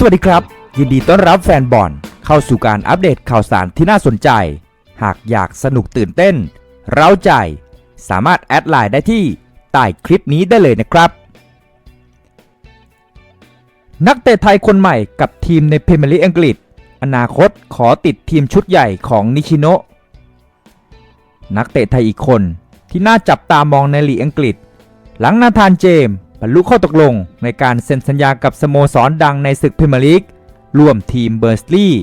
สวัสดีครับ ยินดีต้อนรับแฟนบอลเข้าสู่การอัปเดตข่าวสารที่น่าสนใจ หากอยากสนุกตื่นเต้น เร้าใจ สามารถแอดไลน์ได้ที่ใต้คลิปนี้ได้เลยนะครับ นักเตะไทยคนใหม่กับทีมในพรีเมียร์ลีกอังกฤษ อนาคตขอติดทีมชุดใหญ่ของนิชิโนะนักเตะไทยอีกคนที่น่าจับตามองในลีกอังกฤษ หลังนาธานเจมส์ บรรลุข้อตกลงในการเซ็นสัญญากับสโมสรดังในศึกพรีเมียร์ลีกร่วมทีมเบอร์สลีย์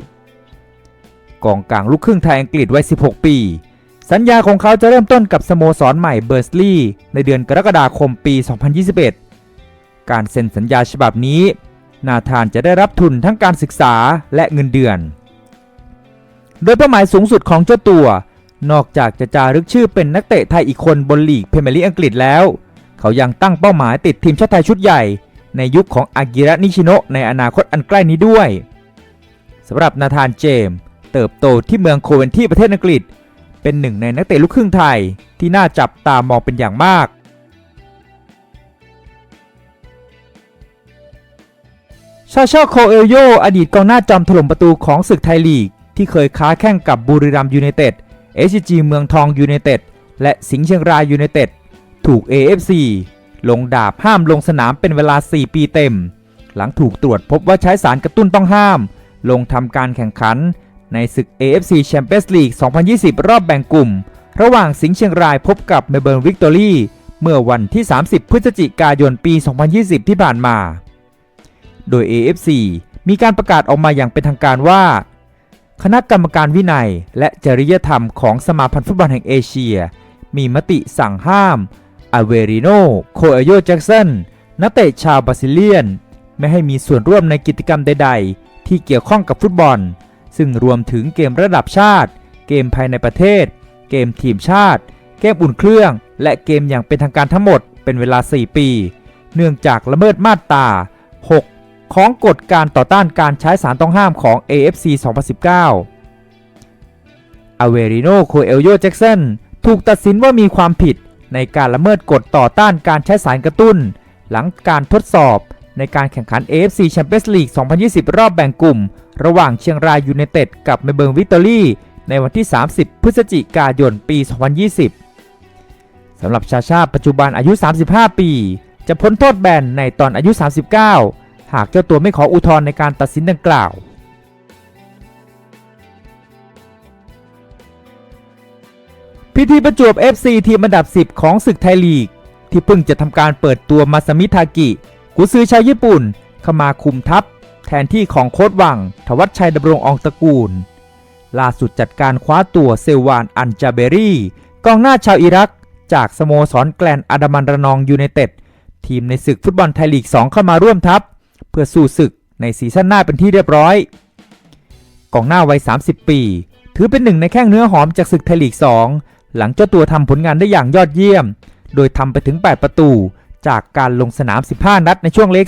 กองกลางลูกครึ่งไทยอังกฤษวัย 16 ปี สัญญาของเขาจะเริ่มต้นกับสโมสรใหม่เบอร์สลีย์ในเดือนกรกฎาคมปี 2021 การเซ็นสัญญาฉบับนี้ นาธานจะได้รับทุนทั้งการศึกษาและเงินเดือน โดยเป้าหมายสูงสุดของเจ้าตัวนอกจากจะจารึกชื่อเป็นนักเตะไทยอีกคนบนลีกพรีเมียร์ลีกอังกฤษแล้ว เขายังตั้งเป้าหมายติดทีมชาติไทยชุดใหญ่ ในยุคของอากิระนิชิโนะในอนาคตอันใกล้นี้ด้วยสำหรับนาธานเจมส์เติบโตที่เมืองโคเวนที่ประเทศอังกฤษ เป็นหนึ่งในนักเตะลูกครึ่งไทยที่น่าจับตามองเป็นอย่างมากชาชาโคเอลโยอดีตกองหน้าจอมถล่มประตูของศึกไทยลีก ที่เคยค้าแข่งกับบุรีรัมย์ยูไนเต็ดเอชจีเมืองทองยูไนเต็ดและสิงห์เชียงรายยูไนเต็ด ถูก AFC ลงดาบห้ามลงสนามเป็นเวลา 4 ปีเต็ม หลังถูกตรวจพบว่าใช้สารกระตุ้นต้องห้าม ลงทำการแข่งขัน ในศึก AFC Champions League 2020 รอบแบ่งกลุ่ม ระหว่างสิงห์เชียงรายพบกับเมลเบิร์นวิกตอรี่เมื่อวันที่ 30 พฤศจิกายนปี 2020 ที่ผ่านมา โดย AFC มีการประกาศออกมาอย่างเป็นทางการว่า คณะกรรมการวินัยและจริยธรรมของสมาพันธ์ฟุตบอลแห่งเอเชีย มีมติสั่งห้าม อเวริโน โคเอโยแจ็กสัน นักเตะชาวบราซิเลียน ไม่ให้มีส่วนร่วมในกิจกรรมใด ๆ ที่เกี่ยวข้องกับฟุตบอล ซึ่งรวมถึงเกมระดับชาติ เกมภายในประเทศ เกมทีมชาติ เกมอุ่นเครื่อง และเกมอย่างเป็นทางการทั้งหมดเป็นเวลา 4 ปี เนื่องจากละเมิดมาตรา 6 ของกฎการต่อต้านการใช้สารต้องห้ามของ AFC 2019อเวริโน โคเอลโยแจ็กสันถูกตัดสินว่ามีความผิด ในการละเมิดกฎต่อต้านการใช้สารกระตุ้น หลังการทดสอบในการแข่งขัน AFC Champions League 2020 รอบแบ่งกลุ่ม ระหว่างเชียงรายยูไนเต็ดกับเมเบิร์นวิกตอรี่ในวันที่ 30 พฤศจิกายน ปี 2020 สำหรับชาชาปัจจุบันอายุ 35 ปี จะพ้นโทษแบนในตอนอายุ 39 หากเจ้าตัวไม่ขออุทธรณ์ในการตัดสินดังกล่าว พิธีประจวบ FC ทีมอันดับ 10 ของศึกไทยลีก ที่เพิ่งจะทำการเปิดตัวมาซามิทากิกุซือชาวญี่ปุ่นเข้ามาคุมทัพ แทนที่ของโค้ดวัง ทวัชชัยดำรงอองตระกูล ล่าสุดจัดการคว้าตัวเซลวานอันจาเบรีกองหน้าชาวอิรัก จากสโมสรแกลนอาดามันระนองยูไนเต็ดทีมในศึกฟุตบอลไทยลีก 2 เข้ามาร่วมทัพ เพื่อสู้ศึกในซีซั่นหน้าเป็นที่เรียบร้อยกองหน้าวัย 30 ปี ถือเป็นหนึ่งในแข้งเนื้อหอมจากศึกไทยลีก 2 หลังเจ้าตัวทำผลงานได้อย่างยอดเยี่ยม โดยทำไปถึง 8 ประตู จากการลงสนาม 15 นัดในช่วงเลข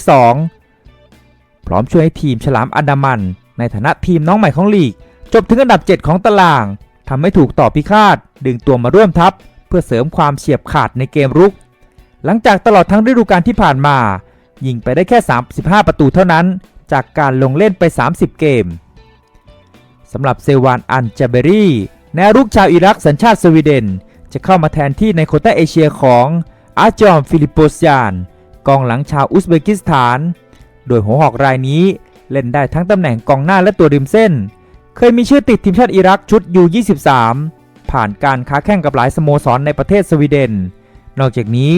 2พร้อมช่วยให้ทีมฉลามอันดามัน ในฐานะทีมน้องใหม่ของลีก จบถึงอันดับ 7 ของตารางทำให้ถูกต่อพิฆาต ดึงตัวมาร่วมทัพ เพื่อเสริมความเฉียบขาดในเกมรุก หลังจากตลอดทั้งฤดูกาลที่ผ่านมา ยิงไปได้แค่ 35 ประตูเท่านั้น จากการลงเล่นไป 30 เกมสำหรับเซวานอันเจเบรี แนวรุกชาวอิรักสัญชาติสวีเดน จะเข้ามาแทนที่ในโคต้าเอเชียของอาจอมฟิลิปโปสยาน กองหลังชาวอุซเบกิสถาน โดยหัวหอกรายนี้เล่นได้ทั้งตำแหน่งกองหน้าและตัวริมเส้น เคยมีชื่อติดทีมชาติอิรักชุด U23 ผ่านการค้าแข่งกับหลายสโมสรในประเทศสวีเดน นอกจากนี้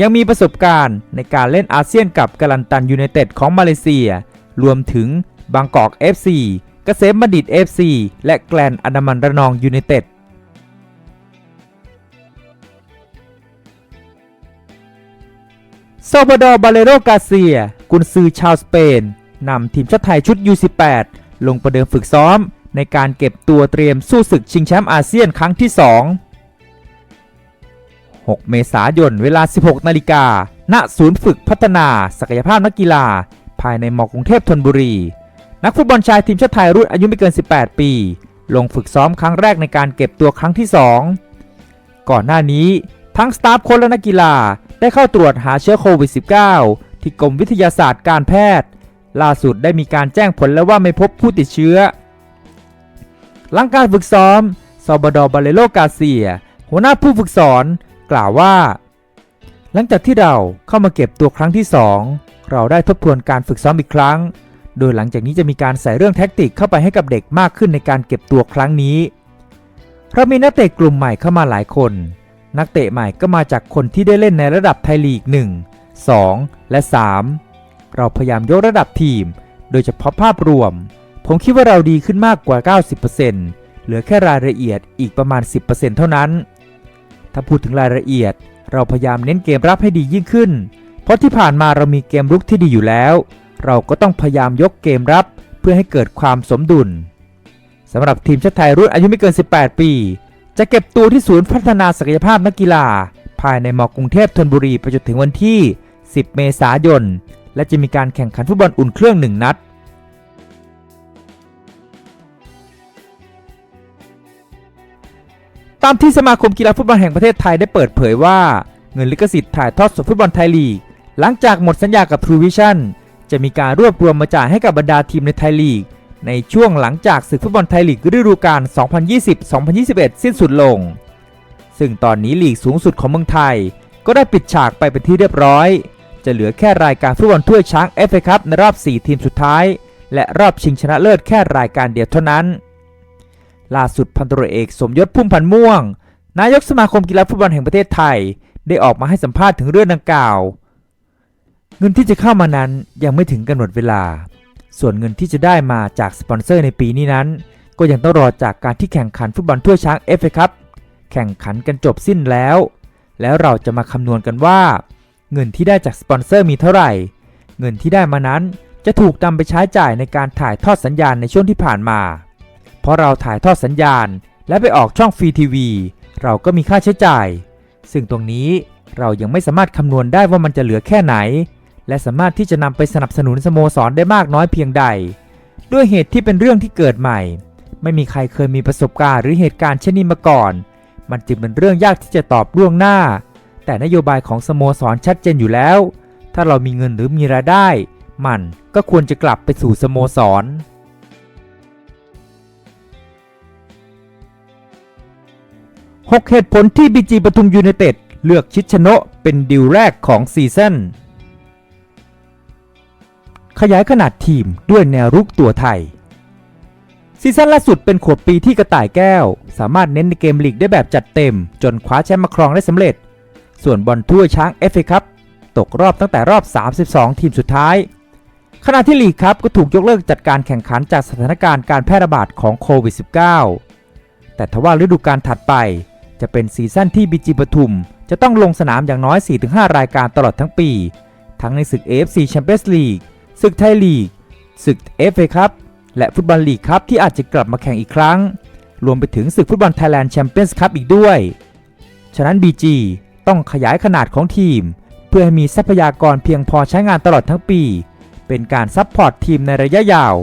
ยังมีประสบการณ์ในการเล่นอาเซียนกับกาลันตันยูไนเต็ดของมาเลเซีย รวมถึงบางกอก FC เกษมบัณฑิต FC และแกลนอนามันระนองยูไนเต็ดซาบาดอร์บาเลโรกาเซีย กุนซือชาวสเปน นำทีมชาติไทยชุด U18 ลงประเดิมฝึกซ้อม ในการเก็บตัวเตรียมสู้ศึกชิงแชมป์อาเซียนครั้งที่ 2 6 เมษายน เวลา 16 นาฬิกา ณ ศูนย์ฝึกพัฒนา ศักยภาพนักกีฬา ภายในมอกรุงเทพธนบุรี นักฟุตบอลชายทีมชาติไทยรุ่นอายุไม่เกิน 18 ปี ลงฝึกซ้อมครั้งแรกในการเก็บตัวครั้งที่ 2 ก่อนหน้านี้ทั้งสตาฟโค้ชและนักกีฬาได้เข้าตรวจหาเชื้อโควิด -19 ที่กรมวิทยาศาสตร์การแพทย์ ล่าสุดได้มีการแจ้งผลแล้วว่าไม่พบผู้ติดเชื้อ หลังการฝึกซ้อมซอบดอบาเลโลกาเซีย หัวหน้าผู้ฝึกสอนกล่าวว่า หลังจากที่เราเข้ามาเก็บตัวครั้งที่ 2 เราได้ทบทวนการฝึกซ้อมอีกครั้ง โดยหลังจากนี้จะมีการใส่เรื่องแท็กติกเข้าไปให้กับเด็กมากขึ้นในการเก็บตัวครั้งนี้ เรามีนักเตะกลุ่มใหม่เข้ามาหลายคน นักเตะใหม่ก็มาจากคนที่ได้เล่นในระดับไทยลีก 1 2 และ 3 เราพยายามยกระดับทีม โดยเฉพาะภาพรวม ผมคิดว่าเราดีขึ้นมากกว่า 90%เหลือแค่รายละเอียดอีกประมาณ 10%เท่านั้น ถ้าพูดถึงรายละเอียด เราพยายามเน้นเกมรับให้ดียิ่งขึ้น เพราะที่ผ่านมาเรามีเกมรุกที่ดีอยู่แล้ว เราก็ต้องพยายามยกเกมรับเพื่อให้เกิดความสมดุลสำหรับทีมชาติไทยรุ่นอายุไม่เกิน 18 ปี จะเก็บตัวที่ศูนย์พัฒนาศักยภาพนักกีฬา ภายในมอกรุงเทพธนบุรีไปจนถึงวันที่ 10 เมษายน และจะมีการแข่งขันฟุตบอลอุ่นเครื่องหนึ่งนัดตามที่สมาคมกีฬาฟุตบอลแห่งประเทศไทยได้เปิดเผยว่า เงินลิขสิทธิ์ถ่ายทอดสดฟุตบอลไทยลีก หลังจากหมดสัญญากับ True Vision จะมีการรวบรวมมาจ่ายให้กับบรรดาทีมในไทยลีก ในช่วงหลังจากศึกฟุตบอลไทยลีกฤดูกาล 2020-2021 สิ้นสุดลง ซึ่งตอนนี้ลีกสูงสุดของเมืองไทย ก็ได้ปิดฉากไปเป็นที่เรียบร้อย จะเหลือแค่รายการฟุตบอลถ้วยช้าง FA คัพในรอบ 4 ทีมสุดท้าย และรอบชิงชนะเลิศแค่รายการเดียวเท่านั้น ล่าสุดพันตรเอกสมยศพุ่มพันม่วง นายกสมาคมกีฬาฟุตบอลแห่งประเทศไทย ได้ออกมาให้สัมภาษณ์ถึงเรื่องดังกล่าว เงินที่จะเข้ามานั้นยังไม่ถึงกำหนดเวลา ส่วนเงินที่จะได้มาจากสปอนเซอร์ในปีนี้นั้น ก็ยังต้องรอจากการที่แข่งขันฟุตบอลถ้วยช้างเอฟเอคัพแข่งขันกันจบสิ้นแล้ว แล้วเราจะมาคำนวณกันว่า เงินที่ได้จากสปอนเซอร์มีเท่าไหร่ เงินที่ได้มานั้นจะถูกนำไปใช้จ่ายในการถ่ายทอดสัญญาณในช่วงที่ผ่านมา เพราะเราถ่ายทอดสัญญาณ และไปออกช่องฟรีทีวี เราก็มีค่าใช้จ่าย ซึ่งตรงนี้เรายังไม่สามารถคำนวณได้ว่ามันจะเหลือแค่ไหน และสามารถที่จะนำไปสนับสนุนสโมสรได้มากน้อยเพียงใด ด้วยเหตุที่เป็นเรื่องที่เกิดใหม่ ไม่มีใครเคยมีประสบการณ์หรือเหตุการณ์เช่นนี้มาก่อน มันจึงเป็นเรื่องยากที่จะตอบล่วงหน้า แต่นโยบายของสโมสรชัดเจนอยู่แล้ว ถ้าเรามีเงินหรือมีรายได้ มันก็ควรจะกลับไปสู่สโมสร6เหตุผลที่บีจีปทุมยูไนเต็ดเลือกชิดชโนะเป็นดิวแรกของซีซั่น ขยายขนาดทีมด้วยแนวรุกตัวไทย ซีซั่นล่าสุดเป็นขวบปีที่กระต่ายแก้ว สามารถเน้นในเกมลีกได้แบบจัดเต็ม จนคว้าแชมป์มาครองได้สำเร็จ ส่วนบอลถ้วยช้างเอฟเอคัพตกรอบตั้งแต่รอบ 32 ทีมสุดท้าย ขณะที่ลีกครับก็ถูกยกเลิกจัดการแข่งขันจากสถานการณ์การแพร่ระบาดของโควิด -19 แต่ทว่าฤดูกาลถัดไป จะเป็นซีซั่นที่บีจีปทุม จะต้องลงสนามอย่างน้อย 4-5 รายการตลอดทั้งปี ทั้งในศึก AFC Champions League ศึกไทยลีก ศึก FA ครับ และฟุตบอลลีกครับที่อาจจะกลับมาแข่งอีกครั้ง รวมไปถึงศึกฟุตบอลไทยแลนด์แชมเปี้ยนส์คัพอีกด้วย ฉะนั้น BG ต้องขยายขนาดของทีม เพื่อให้มีทรัพยากรเพียงพอใช้งานตลอดทั้งปี เป็นการซัพพอร์ตทีมในระยะยาว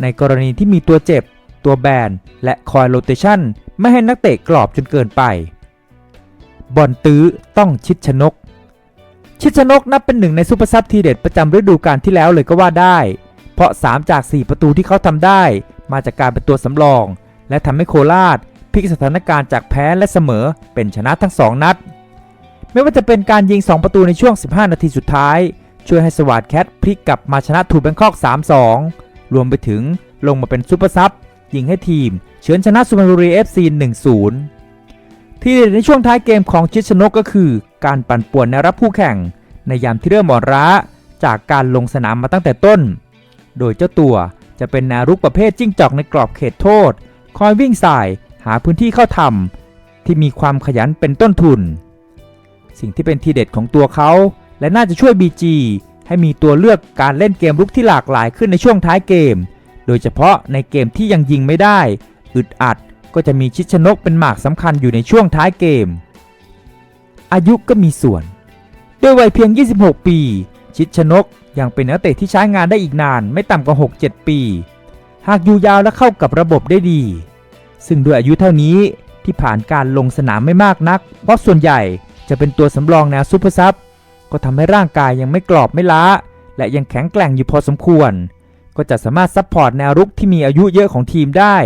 ในกรณีที่มีตัวเจ็บ ตัวแบน และคอยโรเตชันไม่ให้นักเตะกรอบจนเกินไป บอลตื้อต้องชิดชนก ชิดชนกนับเป็นหนึ่งในซูเปอร์ซับทีเด็ดประจำฤดูกาลที่แล้วเลยก็ว่าได้ เพราะ 3 จาก 4 ประตูที่เขาทำได้ มาจากการเป็นตัวสำรอง และทำให้โคราชพลิกสถานการณ์จากแพ้และเสมอเป็นชนะทั้ง 2 นัด ไม่ว่าจะเป็นการยิง 2 ประตูในช่วง 15 นาทีสุดท้าย ช่วยให้สวัสดแคทพลิกกลับมาชนะทูแบงคอก 3-2 รวมไปถึงลงมาเป็นซูเปอร์ซับยิงให้ทีม เฉือนชนะสุพรรณบุรี FC 1-0 ที่เด็ดในช่วงท้ายเกมของชิดชนกก็คือ การปั่นป่วนในรับผู้แข่ง ในยามที่เริ่มอ่อนล้าจากการลงสนามมาตั้งแต่ต้น โดยเจ้าตัวจะเป็นแนวรุกประเภทจิ้งจอกในกรอบเขตโทษ คอยวิ่งสายหาพื้นที่เข้าทำที่มีความขยันเป็นต้นทุน สิ่งที่เป็นทีเด็ดของตัวเขา และน่าจะช่วย BG ให้มีตัวเลือกการเล่นเกมรุกที่หลากหลายขึ้นในช่วงท้ายเกม โดยเฉพาะในเกมที่ยังยิงไม่ได้ อึดอัดก็จะมีชิดชนกเป็นหมากสำคัญอยู่ในช่วงท้ายเกม อายุก็มีส่วน ด้วยวัยเพียง 26 ปี ชิดชนกยังเป็นนักเตะที่ใช้งานได้อีกนานไม่ต่ำกว่า 6-7 ปี หากอยู่ยาวและเข้ากับระบบได้ดี ซึ่งด้วยอายุเท่านี้ที่ผ่านการลงสนามไม่มากนัก เพราะส่วนใหญ่จะเป็นตัวสำรองแนวซูเปอร์ซับก็ทำให้ร่างกายยังไม่กรอบไม่ล้า และยังแข็งแกร่งอยู่พอสมควร ก็จะสามารถซัพพอร์ตแนวรุกที่มีอายุเยอะของทีมได้